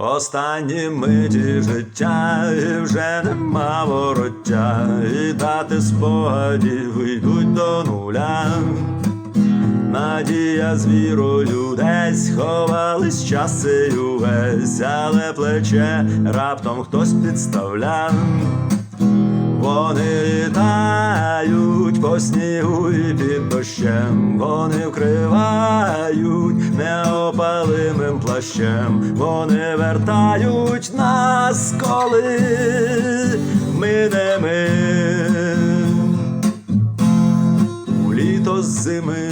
Останні миті життя і вже нема вороття, і дати спогадів йдуть до нуля. Надія з вірою десь ховались часи увесь, але плече раптом хтось підставляв. Вони літають по снігу і під дощем, вони вкривають неопалимим плащем, вони вертають нас, коли ми не ми у літо з зими.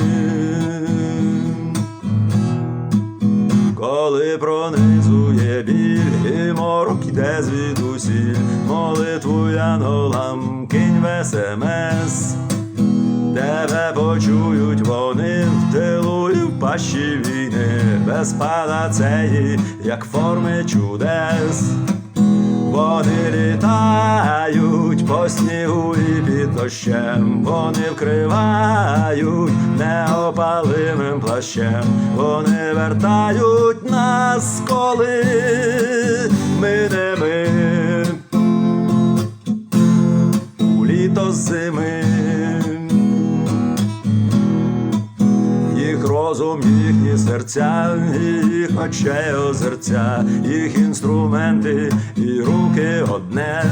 Коли пронизує біль і морок йде звідусіль, молитву янголам кинь в смс. Тебе почують вони в тилу і в пащі війни, без панацеї, як форми чудес. Вони літають по снігу і під дощем, вони вкривають неопалимим плащем, вони вертають нас, коли ми не ми у літо зими. Розум, їхні серця, їх очей озерця, їх інструменти і руки одне,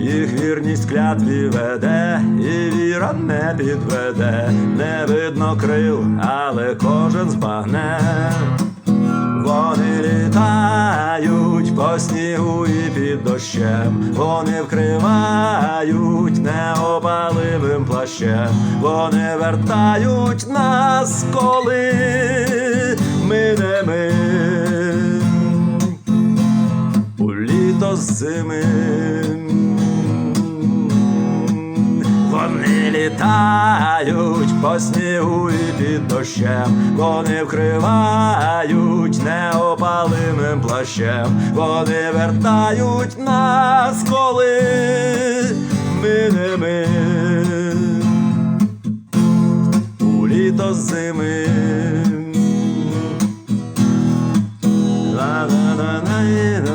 їх вірність клятві веде, і віра не підведе, не видно крил, але кожен збагне. По снігу і під дощем, вони вкривають неопаливим плащем, вони вертають нас, коли ми не ми у літо зими. Літають по снігу і під дощем, вони вкривають неопалимим плащем, вони вертають нас, коли ми не ми. У літо зими. на на на на